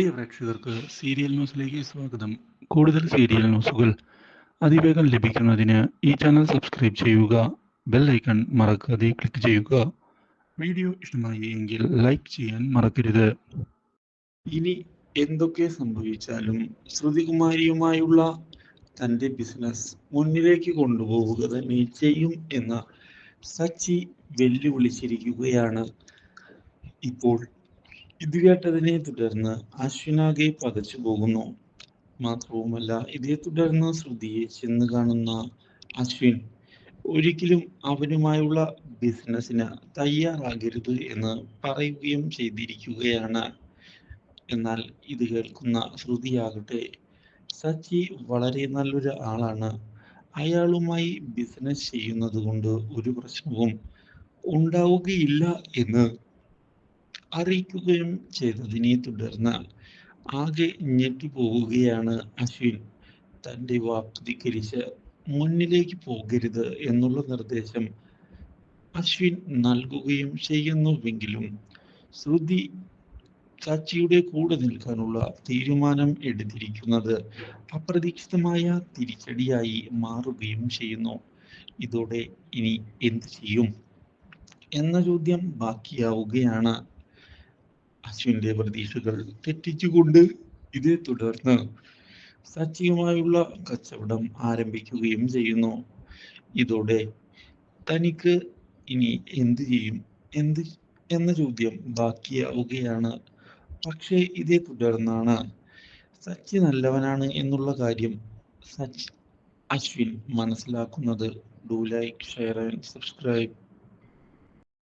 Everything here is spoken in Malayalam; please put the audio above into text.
പ്രിയ പ്രേക്ഷകർക്ക് സീരിയൽ ന്യൂസിലേക്ക് സ്വാഗതം. കൂടുതൽ സീരിയൽ ന്യൂസുകൾ അതിവേഗം ലഭിക്കുന്നതിന് ഈ ചാനൽ സബ്സ്ക്രൈബ് ചെയ്യുക ബെൽ ഐക്കൺ മറക്കാതെ ക്ലിക്ക് ചെയ്യുക. വീഡിയോ ഇഷ്ടമായി എങ്കിൽ ലൈക്ക് ചെയ്യാൻ മറക്കരുത്. ഇനി എന്തൊക്കെ സംഭവിച്ചാലും ശ്രുതികുമാരിയുമായുള്ള തന്റെ ബിസിനസ് മുന്നിലേക്ക് കൊണ്ടുപോവുക തന്നെ ചെയ്യും എന്ന സച്ചി വെല്ലുവിളിച്ചിരിക്കുകയാണ് ഇപ്പോൾ ഇത് കേട്ടതിനെ തുടർന്ന് അശ്വിനാകെ പകച്ചു പോകുന്നു. മാത്രവുമല്ല ഇതേ തുടർന്ന് ശ്രുതിയെ ചെന്ന് കാണുന്ന അശ്വിൻ ഒരിക്കലും അവനുമായുള്ള ബിസിനസ്സിന് തയ്യാറാകരുത് എന്ന് പറയുകയും ചെയ്തിരിക്കുകയാണ്. എന്നാൽ ഇത് കേൾക്കുന്ന ശ്രുതിയാകട്ടെ സച്ചി വളരെ നല്ലൊരു ആളാണ്. അയാളുമായി ബിസിനസ് ചെയ്യുന്നത് കൊണ്ട് ഒരു പ്രശ്നവും ഉണ്ടാവുകയില്ല എന്ന് അറിയിക്കുകയും ചെയ്തതിനെ തുടർന്ന് ആകെ ഞെട്ടിപ്പോവുകയാണ് അശ്വിൻ. തന്റെ വാക്ക് ധിക്കരിച്ച് മുന്നിലേക്ക് പോകരുത് എന്നുള്ള നിർദ്ദേശം അശ്വിൻ നൽകുകയും ചെയ്യുന്നുവെങ്കിലും ശ്രുതി ചാച്ചിയുടെ കൂടെ നിൽക്കാനുള്ള തീരുമാനം എടുത്തിരിക്കുന്നത് അപ്രതീക്ഷിതമായ തിരിച്ചടിയായി മാറുകയും ചെയ്യുന്നു. ഇതോടെ ഇനി എന്ത് ചെയ്യും? എന്ന ചോദ്യം ബാക്കിയാവുകയാണ്. അശ്വിന്റെ പ്രതീക്ഷകൾ തെറ്റിച്ചുകൊണ്ട് ഇതേ തുടർന്ന് സച്ചിയുമായുള്ള കച്ചവടം ആരംഭിക്കുകയും ചെയ്യുന്നു. ഇതോടെ തനിക്ക് ഇനി എന്ത് ചെയ്യും? എന്ത് എന്ന ചോദ്യം ബാക്കിയാവുകയാണ്. പക്ഷേ ഇതേ തുടർന്നാണ് സച്ചി നല്ലവനാണ് എന്നുള്ള കാര്യം സച്ച് അശ്വിൻ മനസ്സിലാക്കുന്നത്. Do like share and subscribe